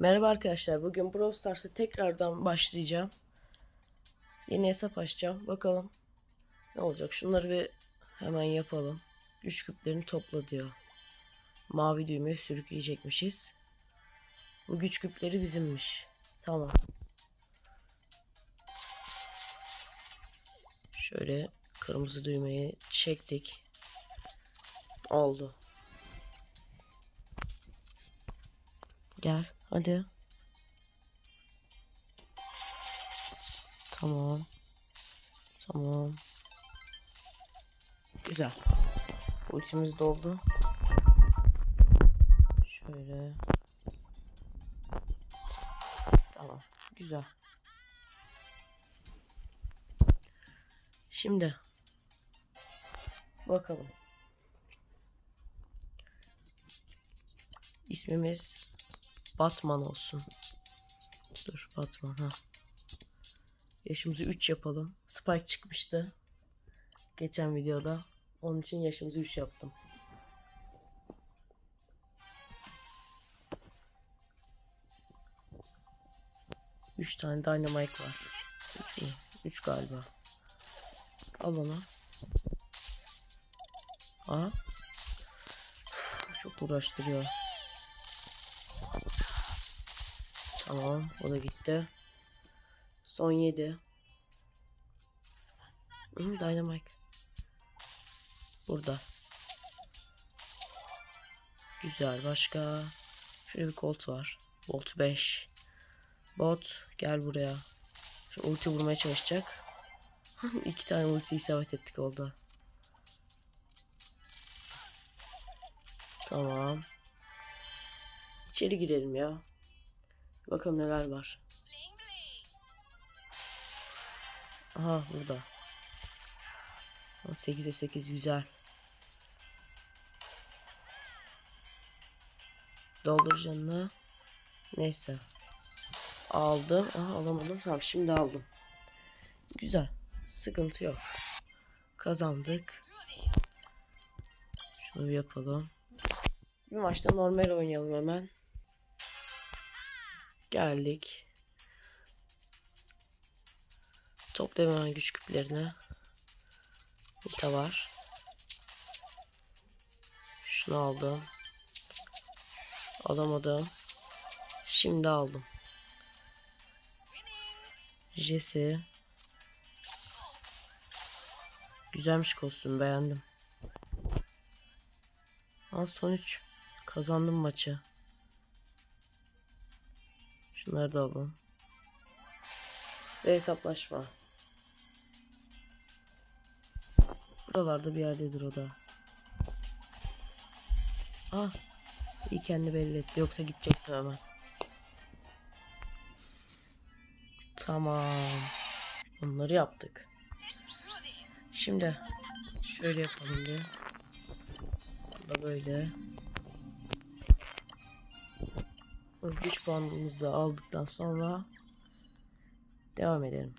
Merhaba arkadaşlar. Bugün Brawl Stars'a tekrardan başlayacağım. Yeni hesap açacağım. Bakalım ne olacak. Şunları bir hemen yapalım. Güç küplerini topla diyor. Mavi düğmeye sürükleyecekmişiz. Bu güç küpleri bizimmiş. Tamam. Şöyle kırmızı düğmeyi çektik. Oldu. Gel hadi. Tamam. Tamam. Güzel. Ultimiz doldu. Şöyle. Tamam. Güzel. Şimdi bakalım. İsmimiz Batman olsun. Dur Batman ha. Yaşımızı 3 yapalım. Spike çıkmıştı. Geçen videoda. Onun için yaşımızı 3 yaptım. Üç tane dynamite var. Üç mü? Üç galiba. Al onu. Aa. Çok uğraştırıyor. Tamam o da gitti. Son 7. Hı, Dynamite. Burada. Güzel başka. Şurada bir Colt var. Bolt 5. Bot gel buraya. Şu ulti vurmaya çalışacak. İki tane ulti isabet ettik oldu. Tamam. İçeri girelim ya. Bakalım neler var. Aha burada. 8'e 8 güzel. Doldur canını. Neyse. Aldım. Aha alamadım. Tamam şimdi aldım. Güzel. Sıkıntı yok. Kazandık. Şunu yapalım. Bir maçta normal oynayalım hemen. Geldik. Toplayalım hemen güç küplerini. Nita var. Şunu aldım. Alamadım. Şimdi aldım. Jesse. Güzelmiş kostüm beğendim. Al son 3. Kazandım maçı. Şunları da alalım. Ve hesaplaşma. Buralarda bir yerdedir o da. Ah. İyi kendi belli etti. Yoksa gidecektim hemen. Tamam. Onları yaptık. Şimdi şöyle yapalım bir. Bu da böyle. Güç puanımızı da aldıktan sonra devam edelim.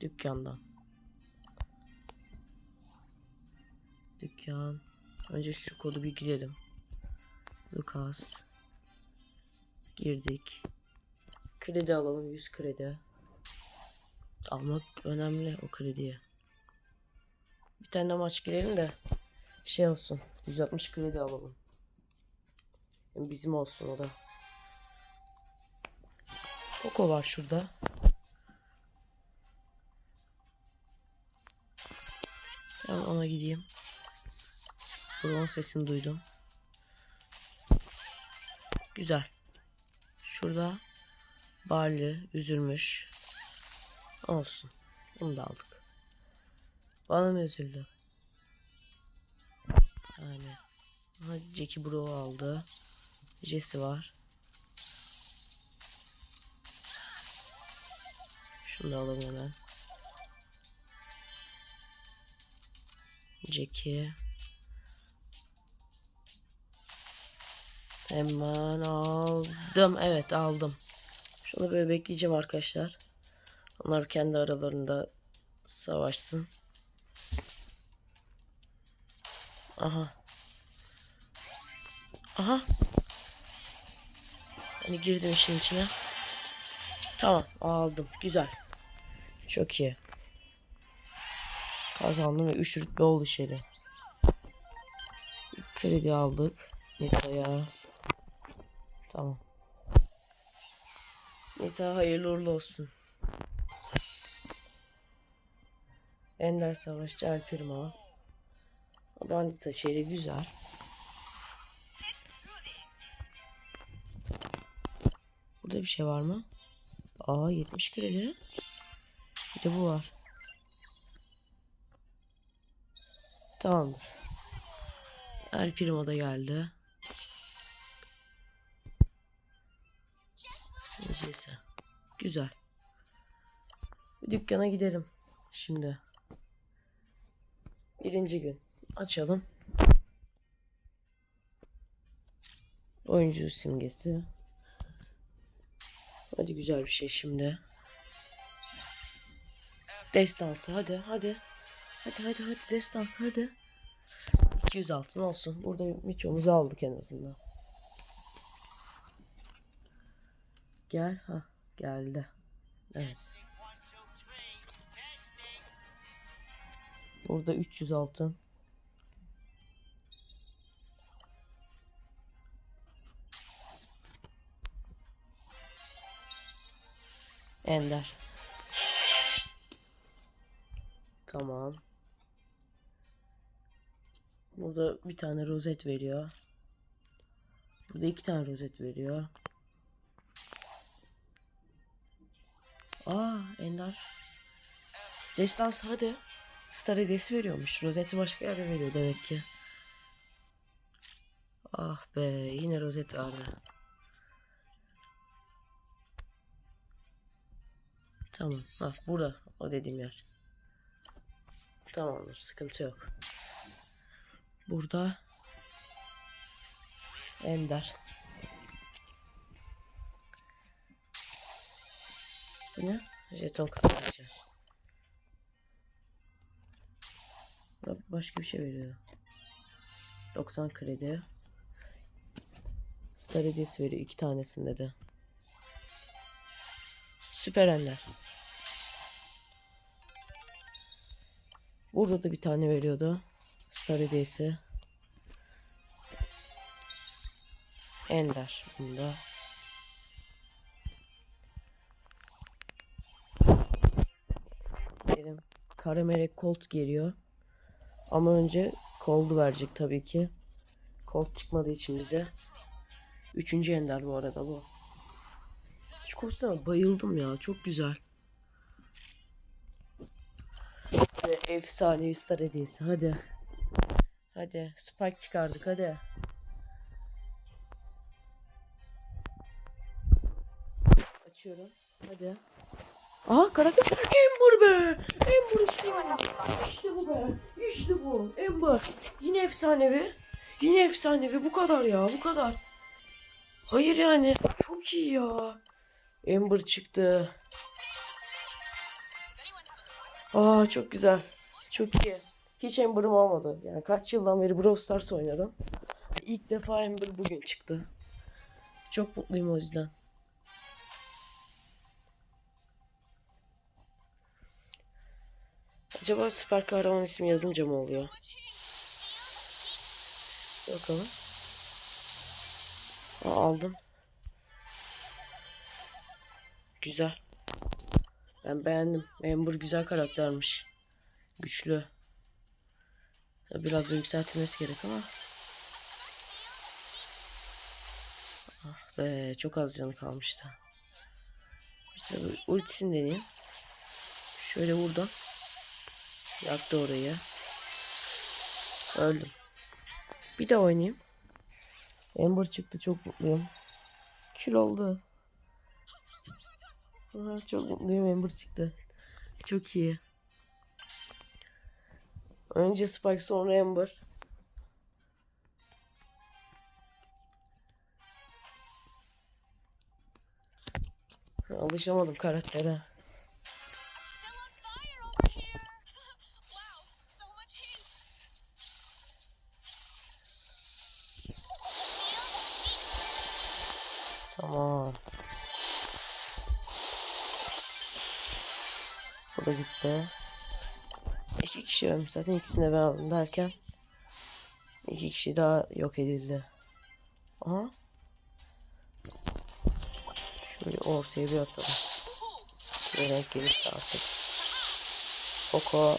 Dükkandan. Dükkan. Önce şu kodu bir girelim. Lucas. Girdik. Kredi alalım 100 kredi. Almak önemli o krediye. Bir tane maç girelim de şey olsun. 160 kredi alalım. Yani bizim olsun o da. Poco var şurada. Ben ona gideyim. Buranın sesini duydum. Güzel. Şurada Barley üzülmüş. Olsun. Bunu da aldık. Bana mı üzüldü? Yani. Aha, Jackie Bro aldı. Jesse var. Şunu da alalım hemen. Jackie. Hemen aldım. Evet aldım. Şunu böyle bekleyeceğim arkadaşlar. Onlar kendi aralarında savaşsın. Aha. Aha. Hani girdim işin içine. Tamam aldım. Güzel. Çok iyi. Kazandım ve 3 rütbe oldu şeyle. Kredi aldık. Nita'ya. Tamam. Nita hayırlı uğurlu olsun. Ender Savaşçı Alpirma. Bandita şeyleri güzel. Burada bir şey var mı? Aa 70 kredi. De bu var. Tamamdır. El Primo da geldi. Necesi. Güzel. Bir dükkana gidelim. Şimdi. Birinci gün. Açalım. Oyuncu simgesi. Hadi güzel bir şey şimdi. Destansı hadi hadi. Hadi hadi hadi destansı hadi. 200 altın olsun. Burada miçomuzu aldık en azından. Gel ha geldi. Evet. Burada 300 altın. Ender. Tamam. Burada bir tane rozet veriyor. Burada iki tane rozet veriyor. Aa Ender. Destans hadi. Star hediyesi veriyormuş. Rozeti başka yerde veriyor demek ki. Ah be yine rozet verdi. Tamam. Ha burada o dediğim yer. Tamamdır sıkıntı yok. Burada Ender. Bu ne? Jeton. Burada başka bir şey veriyor. 90 kredi. Star veriyor iki tanesinde de. Süper Ender. Burada da bir tane veriyordu. Star hediyesi. Ender bunda. Gidelim. Karamelek Colt geliyor. Ama önce Colt'u verecek tabii ki. Colt çıkmadığı için bize. Üçüncü Ender bu arada bu. Şu kostüme bayıldım ya. Çok güzel. Ve efsanevi star hediyesi. Hadi. Hadi. Spike çıkardık hadi. Açıyorum. Hadi. Aha karakter. Ember be. Ember işte. İşte bu be. İşte bu. Ember. Yine efsanevi. Yine efsanevi. Bu kadar ya. Bu kadar. Hayır yani. Çok iyi ya. Ember çıktı. Aa çok güzel. Çok iyi. Hiç Ember'ım olmadı. Yani kaç yıldan beri Brawl Stars oynadım. İlk defa Ember bugün çıktı. Çok mutluyum o yüzden. Acaba süper kahraman ismi yazınca mı oluyor? Bakalım. Aa, aldım. Güzel. Ben beğendim. Amber güzel karaktermiş. Güçlü. Biraz da yükseltilmesi gerek ama. Ah be çok az canı kalmıştı. İşte ultisini deneyeyim. Şöyle vurdum. Yaktı orayı. Öldüm. Bir de oynayayım. Amber çıktı çok mutluyum. Kül oldu. Çok mutluyum Amber çıktı. Çok iyi. Önce Spike sonra Amber. Alışamadım karaktere. Da gitti. İki kişi ölmüş zaten ikisini de ben aldım derken iki kişi daha yok edildi. Aha. Şöyle ortaya bir atalım. Bir gelirse artık. Koko.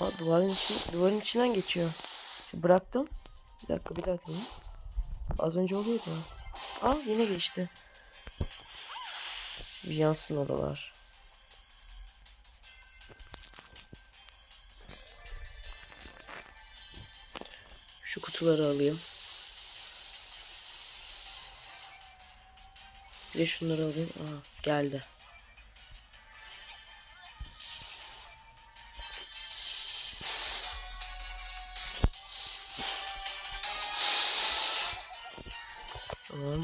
Aa, duvarın, içi, duvarın içinden geçiyor. Şu bıraktım. Bir dakika bir dakika. Az önce oluyordu. Aa yine geçti. Bir yansın oralar. Şu kutuları alayım. Bir de şunları alayım. Aa geldi.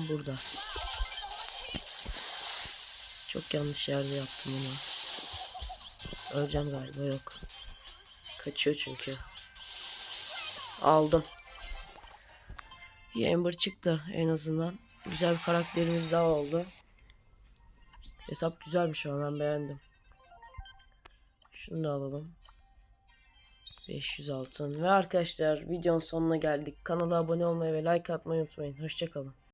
Burada. Çok yanlış yerde yaptım onu. Öleceğim galiba yok. Kaçıyor çünkü. Aldım. İyi Ember çıktı en azından. Güzel bir karakterimiz daha oldu. Hesap güzelmiş ama ben beğendim. Şunu da alalım. 500 altın. Ve arkadaşlar videonun sonuna geldik. Kanala abone olmayı ve like atmayı unutmayın. Hoşçakalın.